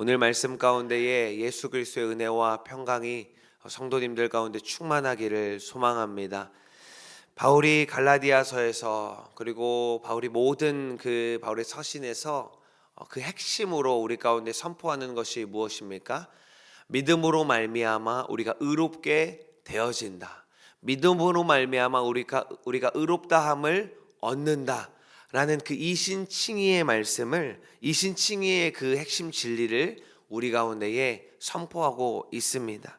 오늘 말씀 가운데에 예수 그리스도의 은혜와 평강이 성도님들 가운데 충만하기를 소망합니다. 바울이 갈라디아서에서 그리고 바울이 모든 그 바울의 서신에서 어, 그 핵심으로 우리 가운데 선포하는 것이 무엇입니까? 믿음으로 말미암아 우리가 의롭게 되어진다. 믿음으로 말미암아 우리가 우리가 의롭다함을 얻는다 라는 그 이신칭의의 말씀을 이신칭의의 그 핵심 진리를 우리 가운데에 선포하고 있습니다.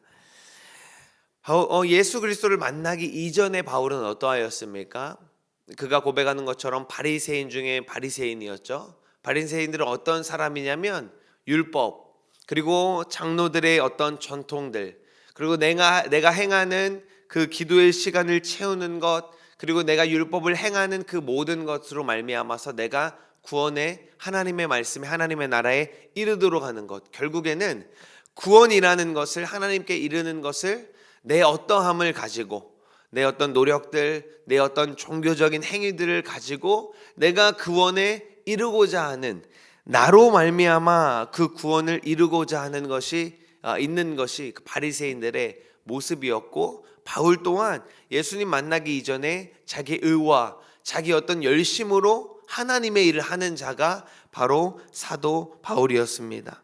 어, 예수 그리스도를 만나기 이전에 바울은 어떠하였습니까? 그가 고백하는 것처럼 바리새인 중에 바리새인이었죠. 바리새인들은 어떤 사람이냐면 율법 그리고 장로들의 어떤 전통들 그리고 내가 내가 행하는 그 기도의 시간을 채우는 것 그리고 내가 율법을 행하는 그 모든 것으로 말미암아서 내가 구원의 하나님의 말씀에 하나님의 나라에 이르도록 하는 것. 결국에는 구원이라는 것을 하나님께 이르는 것을 내 어떠함을 가지고 내 어떤 노력들, 내 어떤 종교적인 행위들을 가지고 내가 구원에 이르고자 하는 나로 말미암아 그 구원을 이루고자 하는 것이 아, 있는 것이 그 바리새인들의 모습이었고 바울 또한 예수님 만나기 이전에 자기 의와 자기 어떤 열심으로 하나님의 일을 하는 자가 바로 사도 바울이었습니다.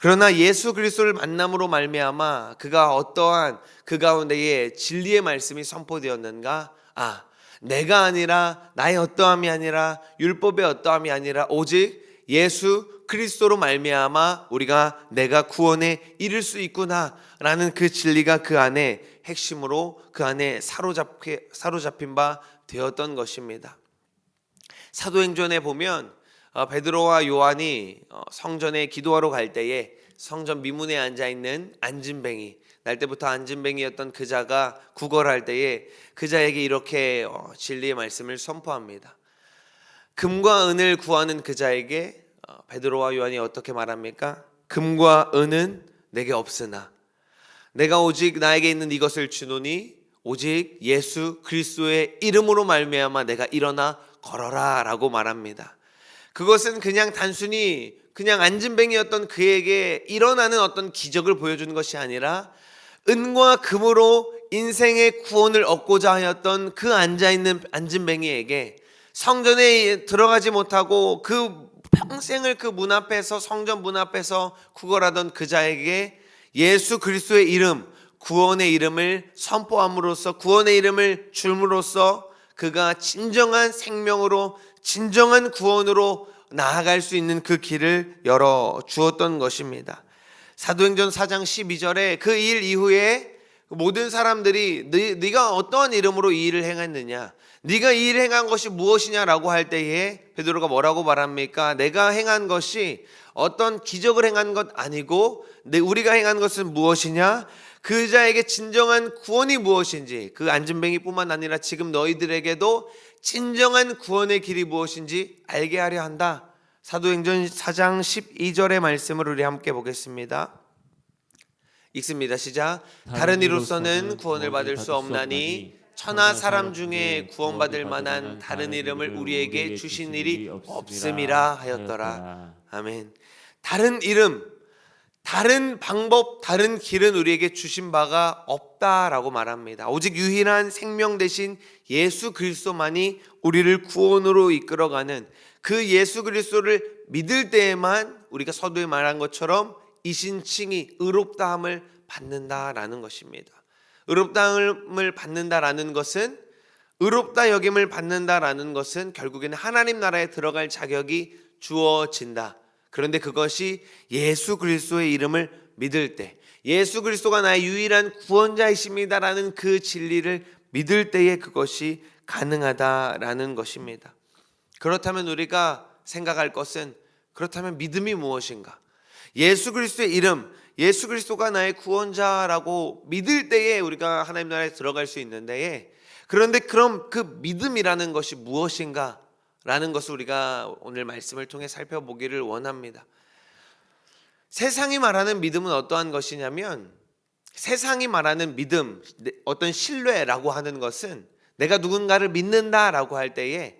그러나 예수 그리스도를 만남으로 말미암아 그가 어떠한 그 가운데에 진리의 말씀이 선포되었는가? 아, 내가 아니라 나의 어떠함이 아니라 율법의 어떠함이 아니라 오직 예수 그리스도로 말미암아 우리가 내가 구원에 이를 수 있구나라는 그 진리가 그 안에 핵심으로 그 안에 사로잡히, 사로잡힌 바 되었던 것입니다. 사도행전에 보면 어, 베드로와 요한이 어, 성전에 기도하러 갈 때에 성전 미문에 앉아 있는 안진뱅이 날 때부터 안진뱅이였던 그자가 구걸할 때에 그자에게 이렇게 어, 진리의 말씀을 선포합니다. 금과 은을 구하는 그자에게 어, 베드로와 요한이 어떻게 말합니까? 금과 은은 내게 없으나 내가 오직 나에게 있는 이것을 주노니 오직 예수 그리스도의 이름으로 말미암아 내가 일어나 걸어라라고 말합니다. 그것은 그냥 단순히 그냥 안진뱅이였던 그에게 일어나는 어떤 기적을 보여주는 것이 아니라 은과 금으로 인생의 구원을 얻고자 하였던 그 앉아 있는 안진뱅이에게 성전에 들어가지 못하고 그 평생을 그 문 앞에서 성전 문 앞에서 구걸하던 그자에게 예수 그리스도의 이름 구원의 이름을 선포함으로써 구원의 이름을 줄므로써 그가 진정한 생명으로 진정한 구원으로 나아갈 수 있는 그 길을 열어 주었던 것입니다. 사도행전 4장 12절에 그 일 이후에 모든 사람들이 네, 네가 어떠한 이름으로 이 일을 행했느냐 네가 이 일을 행한 것이 무엇이냐라고 할 때에 베드로가 뭐라고 말합니까? 내가 행한 것이 어떤 기적을 행한 것 아니고 내 우리가 행한 것은 무엇이냐? 그 자에게 진정한 구원이 무엇인지 그 안진뱅이뿐만 아니라 지금 너희들에게도 진정한 구원의 길이 무엇인지 알게 하려 한다. 사도행전 4장 12절의 말씀을 우리 함께 보겠습니다. 읽습니다. 시작. 다른 이로서는 구원을 받을 수 없나니 천하 사람 중에 구원받을 만한 다른 이름을 우리에게 주신 일이 없음이라 하였더라. 아멘. 다른 이름, 다른 방법, 다른 길은 우리에게 주신 바가 없다라고 말합니다. 오직 유일한 생명 대신 예수 그리스도만이 우리를 구원으로 이끌어가는 그 예수 그리스도를 믿을 때에만 우리가 서두에 말한 것처럼 이신칭이 의롭다함을 받는다라는 것입니다. 의롭다함을 받는다라는 것은 의롭다 여김을 받는다라는 것은 결국에는 하나님 나라에 들어갈 자격이 주어진다. 그런데 그것이 예수 그리스도의 이름을 믿을 때 예수 그리스도가 나의 유일한 구원자이십니다라는 그 진리를 믿을 때에 그것이 가능하다라는 것입니다. 그렇다면 우리가 생각할 것은 그렇다면 믿음이 무엇인가? 예수 그리스도의 이름, 예수 그리스도가 나의 구원자라고 믿을 때에 우리가 하나님 나라에 들어갈 수 있는데 그런데 그럼 그 믿음이라는 것이 무엇인가? 라는 것을 우리가 오늘 말씀을 통해 살펴보기를 원합니다. 세상이 말하는 믿음은 어떠한 것이냐면 세상이 말하는 믿음, 어떤 신뢰라고 하는 것은 내가 누군가를 믿는다라고 할 때에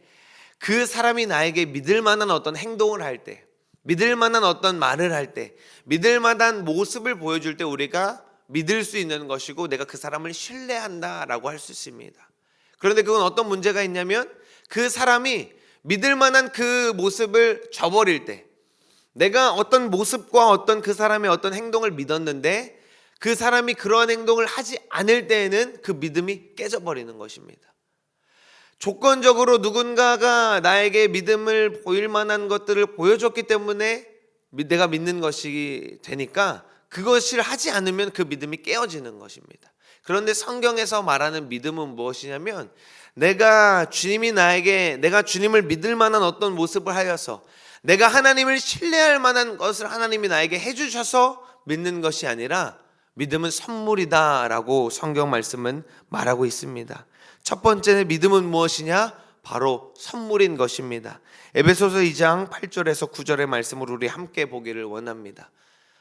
그 사람이 나에게 믿을 만한 어떤 행동을 할 때, 믿을 만한 어떤 말을 할 때, 믿을 만한 모습을 보여줄 때 우리가 믿을 수 있는 것이고 내가 그 사람을 신뢰한다라고 할 수 있습니다. 그런데 그건 어떤 문제가 있냐면 그 사람이 믿을 만한 그 모습을 저버릴 때 내가 어떤 모습과 어떤 그 사람의 어떤 행동을 믿었는데 그 사람이 그러한 행동을 하지 않을 때에는 그 믿음이 깨져버리는 것입니다. 조건적으로 누군가가 나에게 믿음을 보일 만한 것들을 보여줬기 때문에 내가 믿는 것이 되니까 그것을 하지 않으면 그 믿음이 깨어지는 것입니다. 그런데 성경에서 말하는 믿음은 무엇이냐면 내가 주님이 나에게 내가 주님을 믿을 만한 어떤 모습을 하여서 내가 하나님을 신뢰할 만한 것을 하나님이 나에게 해주셔서 믿는 것이 아니라 믿음은 선물이다라고 성경 말씀은 말하고 있습니다. 첫 번째 믿음은 무엇이냐? 바로 선물인 것입니다. 에베소서 2장 8절에서 9절의 말씀을 우리 함께 보기를 원합니다.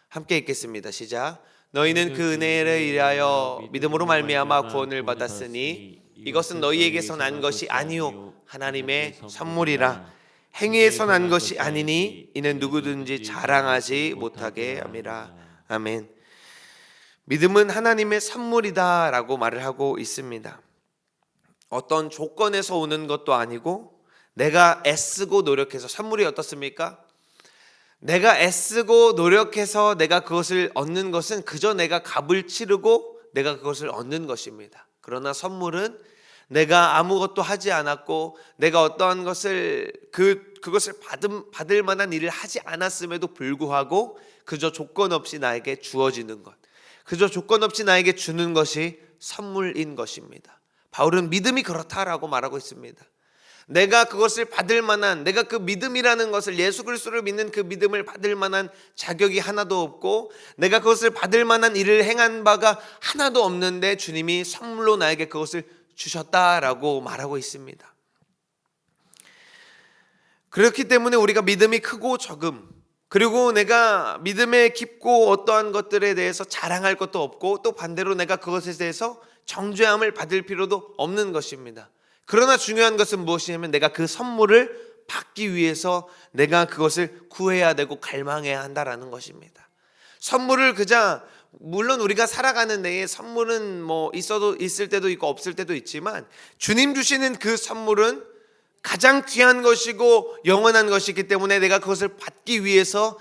함께 읽겠습니다. 시작. 너희는 그 은혜를 인하여 믿음으로 말미암아 구원을 받았으니 이것은 너희에게서 난 것이 아니요 하나님의 선물이라 행위에서 난 것이 아니니 이는 누구든지 자랑하지 못하게 함이라. 아멘. 믿음은 하나님의 선물이다라고 말을 하고 있습니다. 어떤 조건에서 오는 것도 아니고 내가 애쓰고 노력해서 선물이 어떻습니까? 내가 애쓰고 노력해서 내가 그것을 얻는 것은 그저 내가 값을 치르고 내가 그것을 얻는 것입니다. 그러나 선물은 내가 아무것도 하지 않았고 내가 어떠한 것을 그 그것을 받음, 받을 만한 일을 하지 않았음에도 불구하고 그저 조건 없이 나에게 주어지는 것. 그저 조건 없이 나에게 주는 것이 선물인 것입니다. 바울은 믿음이 그렇다라고 말하고 있습니다. 내가 그것을 받을 만한 내가 그 믿음이라는 것을 예수 그리스도를 믿는 그 믿음을 받을 만한 자격이 하나도 없고 내가 그것을 받을 만한 일을 행한 바가 하나도 없는데 주님이 선물로 나에게 그것을 주셨다라고 말하고 있습니다. 그렇기 때문에 우리가 믿음이 크고 적음 그리고 내가 믿음에 깊고 어떠한 것들에 대해서 자랑할 것도 없고 또 반대로 내가 그것에 대해서 정죄함을 받을 필요도 없는 것입니다. 그러나 중요한 것은 무엇이냐면 내가 그 선물을 받기 위해서 내가 그것을 구해야 되고 갈망해야 한다라는 것입니다. 선물을 그저 물론 우리가 살아가는 데에 선물은 뭐 있어도 있을 때도 있고 없을 때도 있지만 주님 주시는 그 선물은 가장 귀한 것이고 영원한 것이기 때문에 내가 그것을 받기 위해서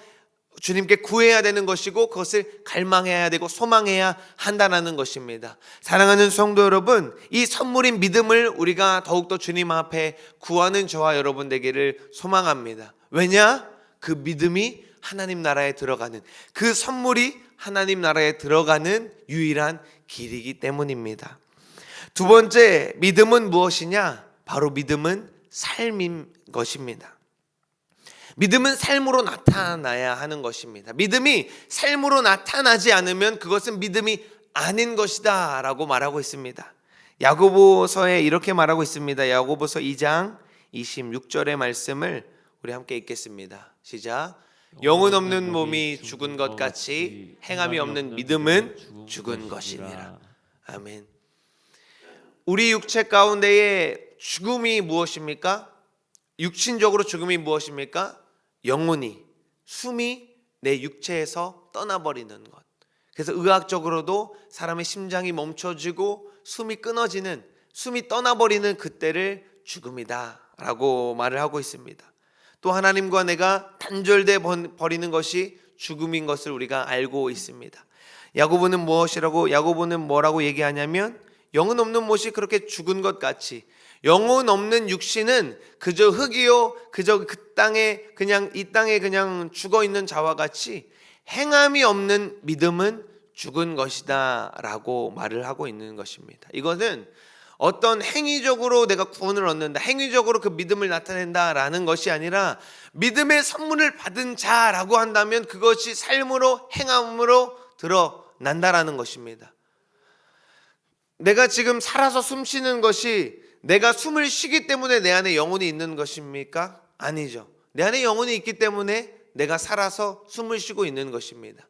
주님께 구해야 되는 것이고 그것을 갈망해야 되고 소망해야 한다는 것입니다. 사랑하는 성도 여러분, 이 선물인 믿음을 우리가 더욱더 주님 앞에 구하는 저와 여러분 되기를 소망합니다. 왜냐? 그 믿음이 하나님 나라에 들어가는 그 선물이 하나님 나라에 들어가는 유일한 길이기 때문입니다. 두 번째, 믿음은 무엇이냐? 바로 믿음은 삶인 것입니다. 믿음은 삶으로 나타나야 하는 것입니다. 믿음이 삶으로 나타나지 않으면 그것은 믿음이 아닌 것이다 라고 말하고 있습니다. 야고보서에 이렇게 말하고 있습니다. 야고보서 2장 26절의 말씀을 우리 함께 읽겠습니다. 시작. 영은 없는 몸이 죽은 것 같이 행함이 없는 믿음은 죽은 것이니라. 아멘. 우리 육체 가운데에 죽음이 무엇입니까? 육신적으로 죽음이 무엇입니까? 영혼이 숨이 내 육체에서 떠나버리는 것. 그래서 의학적으로도 사람의 심장이 멈춰지고 숨이 끊어지는 숨이 떠나버리는 그때를 죽음이다라고 말을 하고 있습니다. 또 하나님과 내가 단절돼 버리는 것이 죽음인 것을 우리가 알고 있습니다. 야고보는 무엇이라고 야고보는 뭐라고 얘기하냐면 영은 없는 못이 그렇게 죽은 것 같이 영혼 없는 육신은 그저 흙이요 그저 그 땅에 그냥 이 땅에 그냥 죽어 있는 자와 같이 행함이 없는 믿음은 죽은 것이다라고 말을 하고 있는 것입니다. 이것은 어떤 행위적으로 내가 구원을 얻는다, 행위적으로 그 믿음을 나타낸다라는 것이 아니라 믿음의 선물을 받은 자라고 한다면 그것이 삶으로 행함으로 드러난다라는 것입니다. 내가 지금 살아서 숨 쉬는 것이 내가 숨을 쉬기 때문에 내 안에 영혼이 있는 것입니까? 아니죠. 내 안에 영혼이 있기 때문에 내가 살아서 숨을 쉬고 있는 것입니다.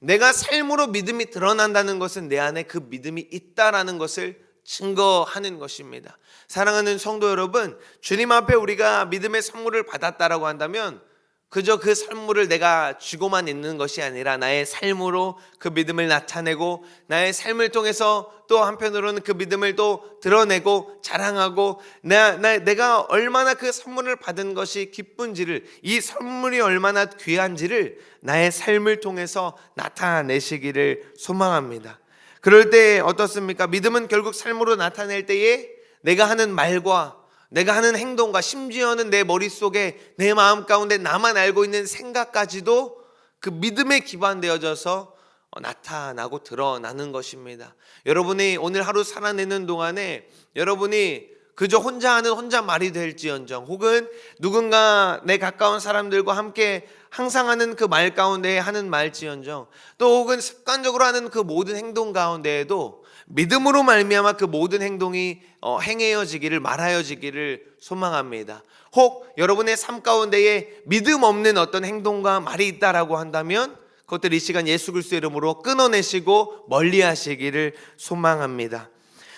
내가 삶으로 믿음이 드러난다는 것은 내 안에 그 믿음이 있다라는 것을 증거하는 것입니다. 사랑하는 성도 여러분, 주님 앞에 우리가 믿음의 선물을 받았다라고 한다면 그저 그 선물을 내가 쥐고만 있는 것이 아니라 나의 삶으로 그 믿음을 나타내고 나의 삶을 통해서 또 한편으로는 그 믿음을 또 드러내고 자랑하고 나, 나, 내가 얼마나 그 선물을 받은 것이 기쁜지를 이 선물이 얼마나 귀한지를 나의 삶을 통해서 나타내시기를 소망합니다. 그럴 때 어떻습니까? 믿음은 결국 삶으로 나타낼 때에 내가 하는 말과 내가 하는 행동과 심지어는 내 머릿속에 내 마음 가운데 나만 알고 있는 생각까지도 그 믿음에 기반되어져서 어, 나타나고 드러나는 것입니다. 여러분이 오늘 하루 살아내는 동안에 여러분이 그저 혼자 하는 혼자 말이 될지언정 혹은 누군가 내 가까운 사람들과 함께 항상 하는 그 말 가운데 하는 말지언정 또 혹은 습관적으로 하는 그 모든 행동 가운데에도 믿음으로 말미암아 그 모든 행동이 어, 행해여지기를 말하여지기를 소망합니다. 혹 여러분의 삶 가운데에 믿음 없는 어떤 행동과 말이 있다라고 한다면 그것들 이 시간 예수 그리스도 이름으로 끊어내시고 멀리하시기를 소망합니다.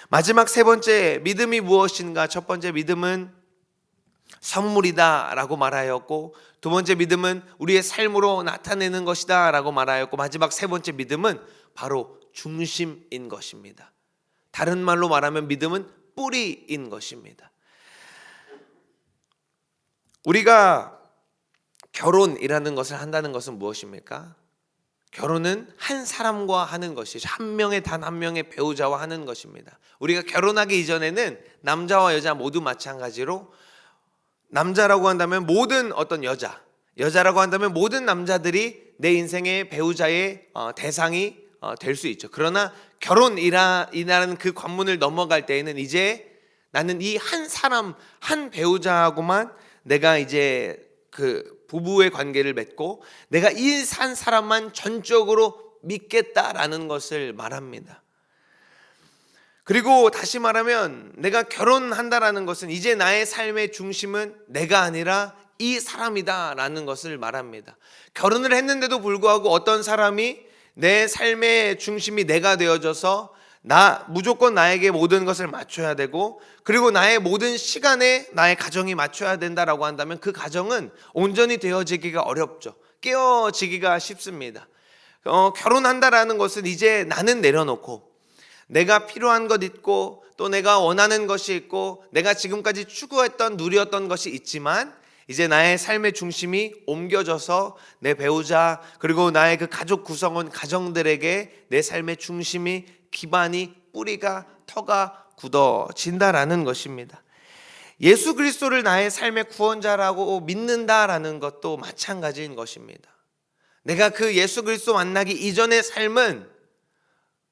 마지막 세 번째 믿음이 무엇인가? 첫 번째 믿음은 선물이다라고 말하였고 두 번째 믿음은 우리의 삶으로 나타내는 것이다라고 말하였고 마지막 세 번째 믿음은 바로 중심인 것입니다. 다른 말로 말하면 믿음은 뿌리인 것입니다. 우리가 결혼이라는 것을 한다는 것은 무엇입니까? 결혼은 한 사람과 하는 것이죠. 한 명의 단 한 명의 배우자와 하는 것입니다. 우리가 결혼하기 이전에는 남자와 여자 모두 마찬가지로 남자라고 한다면 모든 어떤 여자, 여자라고 한다면 모든 남자들이 내 인생의 배우자의 어, 대상이 어, 될 수 있죠. 그러나 결혼이라는 그 관문을 넘어갈 때에는 이제 나는 이 한 사람, 한 배우자하고만 내가 이제 그 부부의 관계를 맺고 내가 이한 사람만 전적으로 믿겠다라는 것을 말합니다. 그리고 다시 말하면 내가 결혼한다라는 것은 이제 나의 삶의 중심은 내가 아니라 이 사람이다라는 것을 말합니다. 결혼을 했는데도 불구하고 어떤 사람이 내 삶의 중심이 내가 되어져서 나 무조건 나에게 모든 것을 맞춰야 되고 그리고 나의 모든 시간에 나의 가정이 맞춰야 된다라고 한다면 그 가정은 온전히 되어지기가 어렵죠. 깨어지기가 쉽습니다. 어, 결혼한다라는 것은 이제 나는 내려놓고 내가 필요한 것 있고 또 내가 원하는 것이 있고 내가 지금까지 추구했던 누렸던 것이 있지만 이제 나의 삶의 중심이 옮겨져서 내 배우자 그리고 나의 그 가족 구성원 가정들에게 내 삶의 중심이 기반이 뿌리가 터가 굳어진다라는 것입니다. 예수 그리스도를 나의 삶의 구원자라고 믿는다라는 것도 마찬가지인 것입니다. 내가 그 예수 그리스도 만나기 이전의 삶은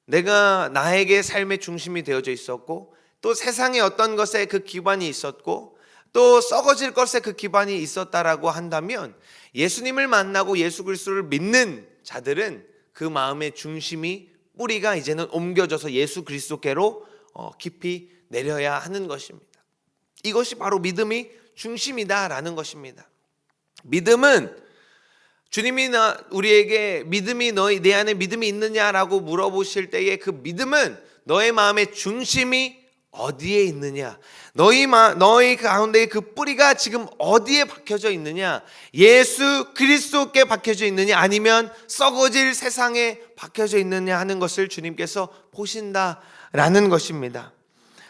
내가 나에게 삶의 중심이 되어져 있었고 또 세상의 어떤 것에 그 기반이 있었고 또 썩어질 것에 그 기반이 있었다라고 한다면 예수님을 만나고 예수 그리스도를 믿는 자들은 그 마음의 중심이 뿌리가 이제는 옮겨져서 예수 그리스도께로 어, 깊이 내려야 하는 것입니다. 이것이 바로 믿음이 중심이다라는 것입니다. 믿음은 주님이 나 우리에게 믿음이 너희 내 안에 믿음이 있느냐라고 물어보실 때에 그 믿음은 너의 마음의 중심이 어디에 있느냐? 너희 마, 너희 가운데 그 뿌리가 지금 어디에 박혀져 있느냐? 예수 그리스도께 박혀져 있느냐? 아니면 썩어질 세상에 박혀져 있느냐 하는 것을 주님께서 보신다라는 것입니다.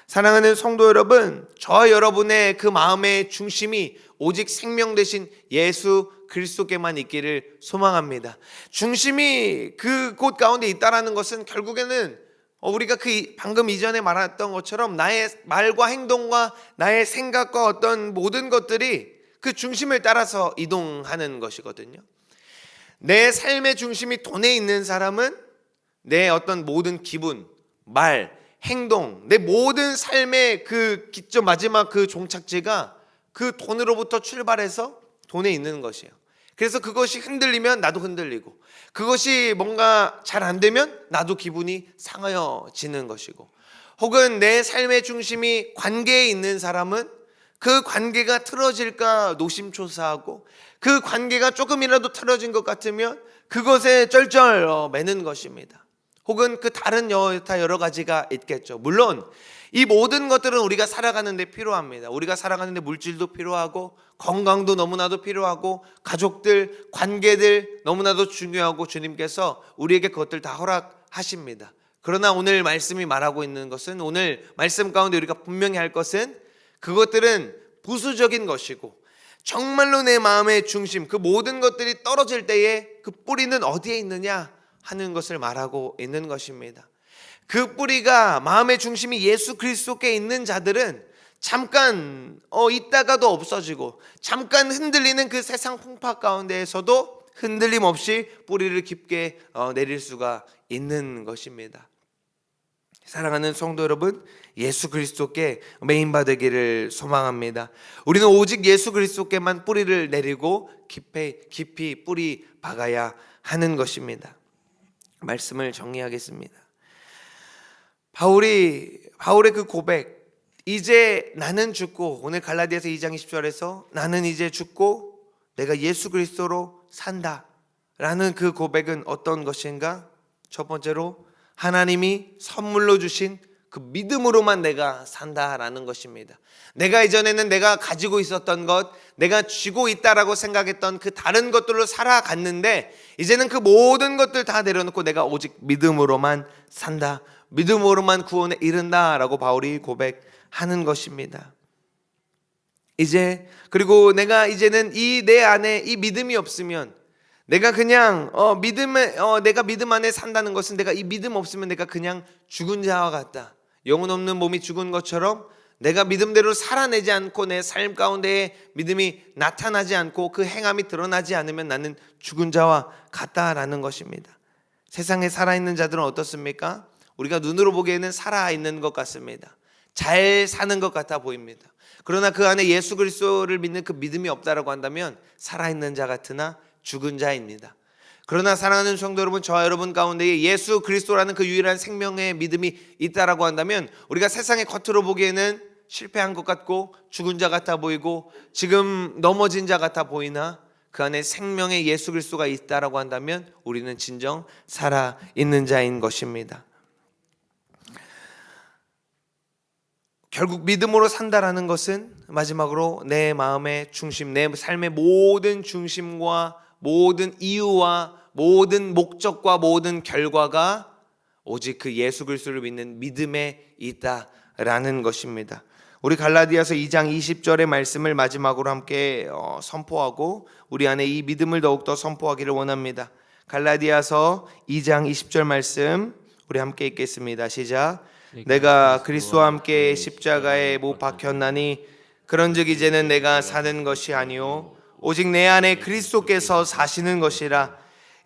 사랑하는 성도 여러분, 저 여러분의 그 마음의 중심이 오직 생명 대신 예수 그리스도께만 있기를 소망합니다. 중심이 그 곳 가운데 있다라는 것은 결국에는 어, 우리가 그 방금 이전에 말했던 것처럼 나의 말과 행동과 나의 생각과 어떤 모든 것들이 그 중심을 따라서 이동하는 것이거든요. 내 삶의 중심이 돈에 있는 사람은 내 어떤 모든 기분, 말, 행동, 내 모든 삶의 그 기점 마지막 그 종착지가 그 돈으로부터 출발해서 돈에 있는 것이에요. 그래서 그것이 흔들리면 나도 흔들리고 그것이 뭔가 잘 안 되면 나도 기분이 상하여지는 것이고 혹은 내 삶의 중심이 관계에 있는 사람은 그 관계가 틀어질까 노심초사하고 그 관계가 조금이라도 틀어진 것 같으면 그것에 쩔쩔 어, 매는 것입니다. 혹은 그 다른 여타 여러 가지가 있겠죠. 물론 이 모든 것들은 우리가 살아가는데 필요합니다. 우리가 살아가는데 물질도 필요하고 건강도 너무나도 필요하고 가족들, 관계들 너무나도 중요하고 주님께서 우리에게 그것들 다 허락하십니다. 그러나 오늘 말씀이 말하고 있는 것은 오늘 말씀 가운데 우리가 분명히 할 것은 그것들은 부수적인 것이고 정말로 내 마음의 중심 그 모든 것들이 떨어질 때에 그 뿌리는 어디에 있느냐 하는 것을 말하고 있는 것입니다. 그 뿌리가 마음의 중심이 예수 그리스도께 있는 자들은 잠깐 어 있다가도 없어지고 잠깐 흔들리는 그 세상 풍파 가운데에서도 흔들림 없이 뿌리를 깊게 어, 내릴 수가 있는 것입니다. 사랑하는 성도 여러분, 예수 그리스도께 메인 받기를 소망합니다. 우리는 오직 예수 그리스도께만 뿌리를 내리고 깊이 깊이 뿌리 박아야 하는 것입니다. 말씀을 정리하겠습니다. 바울이 바울의 그 고백 이제 나는 죽고 오늘 갈라디아서 2장 20절에서 나는 이제 죽고 내가 예수 그리스도로 산다 라는 그 고백은 어떤 것인가? 첫 번째로 하나님이 선물로 주신 그 믿음으로만 내가 산다라는 것입니다. 내가 이전에는 내가 가지고 있었던 것, 내가 쥐고 있다라고 생각했던 그 다른 것들로 살아갔는데 이제는 그 모든 것들 다 내려놓고 내가 오직 믿음으로만 산다. 믿음으로만 구원에 이른다라고 바울이 고백하는 것입니다. 이제 그리고 내가 이제는 이 내 안에 이 믿음이 없으면 내가 그냥 어 믿음에 어 내가 믿음 안에 산다는 것은 내가 이 믿음 없으면 내가 그냥 죽은 자와 같다. 영혼 없는 몸이 죽은 것처럼 내가 믿음대로 살아내지 않고 내 삶 가운데 믿음이 나타나지 않고 그 행함이 드러나지 않으면 나는 죽은 자와 같다라는 것입니다. 세상에 살아있는 자들은 어떻습니까? 우리가 눈으로 보기에는 살아있는 것 같습니다. 잘 사는 것 같아 보입니다. 그러나 그 안에 예수 그리스도를 믿는 그 믿음이 없다라고 한다면 살아있는 자 같으나 죽은 자입니다. 그러나 사랑하는 성도 여러분, 저와 여러분 가운데 예수 그리스도라는 그 유일한 생명의 믿음이 있다라고 한다면 우리가 세상의 겉으로 보기에는 실패한 것 같고 죽은 자 같아 보이고 지금 넘어진 자 같아 보이나 그 안에 생명의 예수 그리스도가 있다라고 한다면 우리는 진정 살아 있는 자인 것입니다. 결국 믿음으로 산다라는 것은 마지막으로 내 마음의 중심, 내 삶의 모든 중심과 모든 이유와 모든 목적과 모든 결과가 오직 그 예수 그리스도를 믿는 믿음에 있다라는 것입니다. 우리 갈라디아서 2장 20절의 말씀을 마지막으로 함께 어, 선포하고 우리 안에 이 믿음을 더욱더 선포하기를 원합니다. 갈라디아서 2장 20절 말씀 우리 함께 읽겠습니다. 시작. 내가 그리스도와 함께 십자가에 못 박혔나니 그런즉 이제는 내가 사는 것이 아니요 오직 내 안에 그리스도께서 사시는 것이라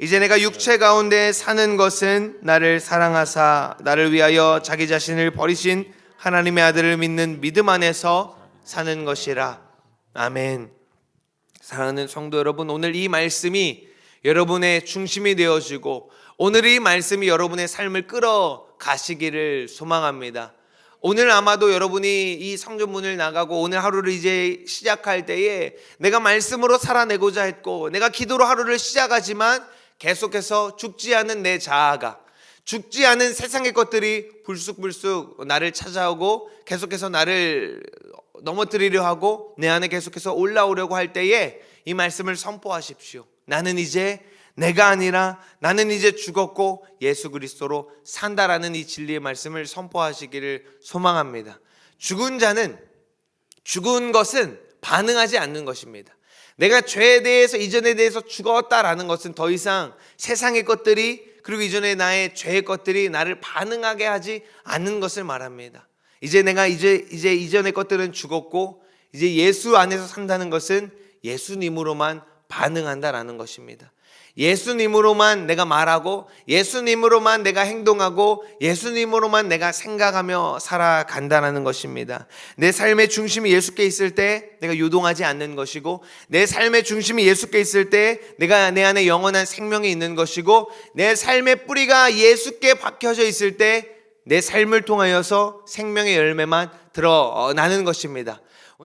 이제 내가 육체 가운데 사는 것은 나를 사랑하사 나를 위하여 자기 자신을 버리신 하나님의 아들을 믿는 믿음 안에서 사는 것이라 아멘. 사랑하는 성도 여러분, 오늘 이 말씀이 여러분의 중심이 되어지고 오늘 이 말씀이 여러분의 삶을 끌어 가시기를 소망합니다. 오늘 아마도 여러분이 이 성전문을 나가고 오늘 하루를 이제 시작할 때에 내가 말씀으로 살아내고자 했고 내가 기도로 하루를 시작하지만 계속해서 죽지 않은 내 자아가 죽지 않은 세상의 것들이 불쑥불쑥 나를 찾아오고 계속해서 나를 넘어뜨리려 하고 내 안에 계속해서 올라오려고 할 때에 이 말씀을 선포하십시오. 나는 이제 내가 아니라 나는 이제 죽었고 예수 그리스도로 산다라는 이 진리의 말씀을 선포하시기를 소망합니다. 죽은 자는 죽은 것은 반응하지 않는 것입니다. 내가 죄에 대해서 이전에 대해서 죽었다라는 것은 더 이상 세상의 것들이 그리고 이전에 나의 죄의 것들이 나를 반응하게 하지 않는 것을 말합니다. 이제 내가 이제 이제 이전의 것들은 죽었고 이제 예수 안에서 산다는 것은 예수님으로만 반응한다라는 것입니다. 예수님으로만 내가 말하고 예수님으로만 내가 행동하고 예수님으로만 내가 생각하며 살아간다는 것입니다. 내 삶의 중심이 예수께 있을 때 내가 유동하지 않는 것이고 내 삶의 중심이 예수께 있을 때 내가 내 안에 영원한 생명이 있는 것이고 내 삶의 뿌리가 예수께 박혀져 있을 때 내 삶을 통하여서 생명의 열매만 드러나는 것입니다.